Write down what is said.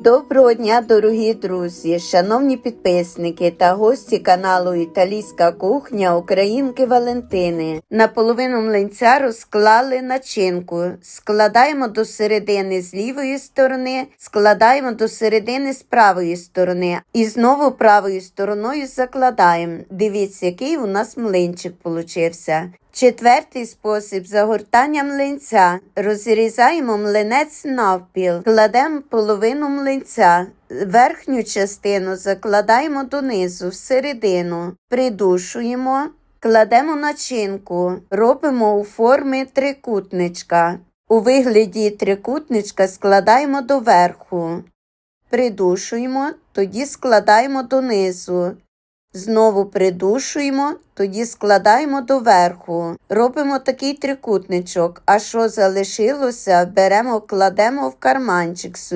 Доброго дня, дорогі друзі, шановні підписники та гості каналу Італійська кухня Українки Валентини. На половину млинця розклали начинку. Складаємо до середини з лівої сторони, складаємо до середини з правої сторони і знову правою стороною закладаємо. Дивіться, який у нас млинчик получився. Четвертий спосіб загортання млинця. Розрізаємо млинець навпіл, кладемо половину млинця, верхню частину закладаємо донизу, всередину, придушуємо, кладемо начинку, робимо у формі трикутничка. У вигляді трикутничка складаємо доверху, придушуємо, тоді складаємо донизу. Знову придушуємо, тоді складаємо доверху. Робимо такий трикутничок, а що залишилося, беремо, кладемо в карманчик сюди.